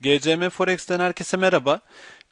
GCM Forex'ten herkese merhaba.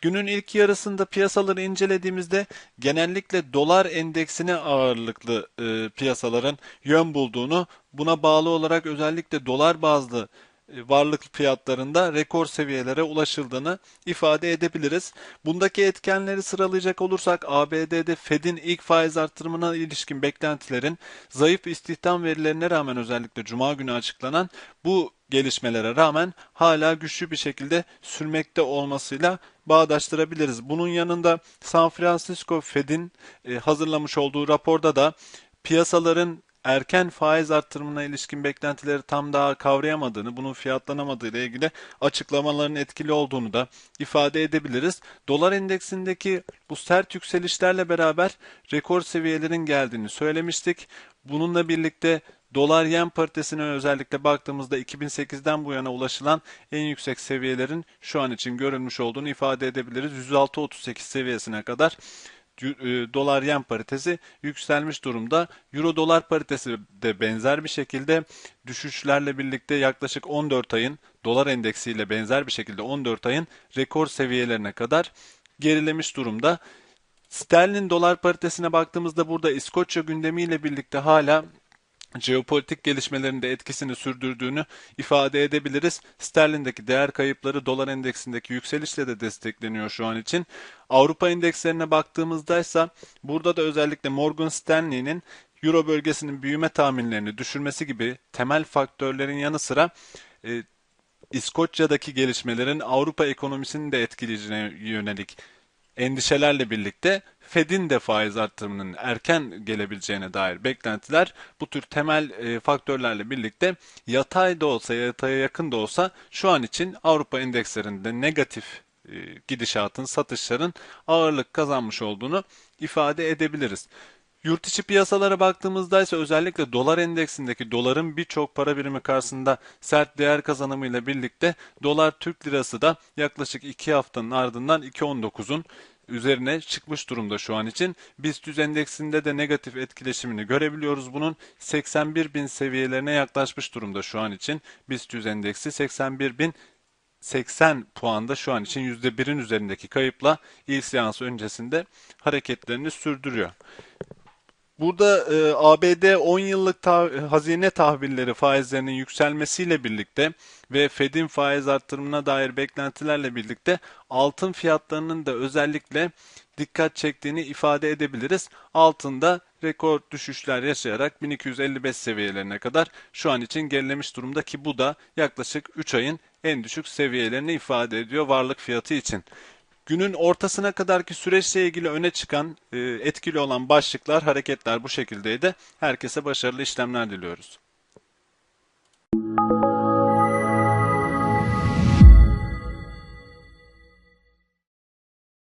Günün ilk yarısında piyasaları incelediğimizde genellikle dolar endeksine ağırlıklı e, piyasaların yön bulduğunu, buna bağlı olarak özellikle dolar bazlı e, varlık fiyatlarında rekor seviyelere ulaşıldığını ifade edebiliriz. Bundaki etkenleri sıralayacak olursak ABD'de Fed'in ilk faiz artırımına ilişkin beklentilerin zayıf istihdam verilerine rağmen özellikle Cuma günü açıklanan bu gelişmelere rağmen hala güçlü bir şekilde sürmekte olmasıyla bağdaştırabiliriz. Bunun yanında San Francisco Fed'in e, hazırlamış olduğu raporda da piyasaların erken faiz arttırımına ilişkin beklentileri tam daha kavrayamadığını, bunun fiyatlanamadığı ile ilgili açıklamaların etkili olduğunu da ifade edebiliriz. Dolar endeksindeki bu sert yükselişlerle beraber rekor seviyelerin geldiğini söylemiştik. Bununla birlikte dolar yen paritesine özellikle baktığımızda 2008'den bu yana ulaşılan en yüksek seviyelerin şu an için görülmüş olduğunu ifade edebiliriz. 106.38 seviyesine kadar dolar yen paritesi yükselmiş durumda. Euro dolar paritesi de benzer bir şekilde düşüşlerle birlikte yaklaşık 14 ayın dolar endeksiyle benzer bir şekilde 14 ayın rekor seviyelerine kadar gerilemiş durumda. Sterlin dolar paritesine baktığımızda burada İskoçya gündemiyle birlikte hala jeopolitik gelişmelerin de etkisini sürdürdüğünü ifade edebiliriz. Sterlindeki değer kayıpları dolar endeksindeki yükselişle de destekleniyor şu an için. Avrupa endekslerine baktığımızda ise burada da özellikle Morgan Stanley'nin Euro bölgesinin büyüme tahminlerini düşürmesi gibi temel faktörlerin yanı sıra e, İskoçya'daki gelişmelerin Avrupa ekonomisini de etkileyeceğine yönelik endişelerle birlikte Fed'in de faiz arttırımının erken gelebileceğine dair beklentiler bu tür temel e, faktörlerle birlikte yatay da olsa yataya yakın da olsa şu an için Avrupa endekslerinde negatif e, gidişatın, satışların ağırlık kazanmış olduğunu ifade edebiliriz. Yurt içi piyasalara baktığımızda ise özellikle dolar endeksindeki doların birçok para birimi karşısında sert değer kazanımıyla birlikte dolar Türk lirası da yaklaşık 2 haftanın ardından 2.19'un üzerine çıkmış durumda şu an için. BIST 100 endeksinde de negatif etkileşimini görebiliyoruz. Bunun 81 bin seviyelerine yaklaşmış durumda şu an için. BIST 100 endeksi 81 bin 80 puanda şu an için %1'in üzerindeki kayıpla ilk seans öncesinde hareketlerini sürdürüyor. Burada e, ABD 10 yıllık ta hazine tahvilleri faizlerinin yükselmesiyle birlikte ve Fed'in faiz arttırımına dair beklentilerle birlikte altın fiyatlarının da özellikle dikkat çektiğini ifade edebiliriz. Altında rekor düşüşler yaşayarak 1255 seviyelerine kadar şu an için gerilemiş durumda ki bu da yaklaşık 3 ayın en düşük seviyelerini ifade ediyor varlık fiyatı için. Günün ortasına kadarki süreçle ilgili öne çıkan, e, etkili olan başlıklar, hareketler bu şekildeydi. Herkese başarılı işlemler diliyoruz.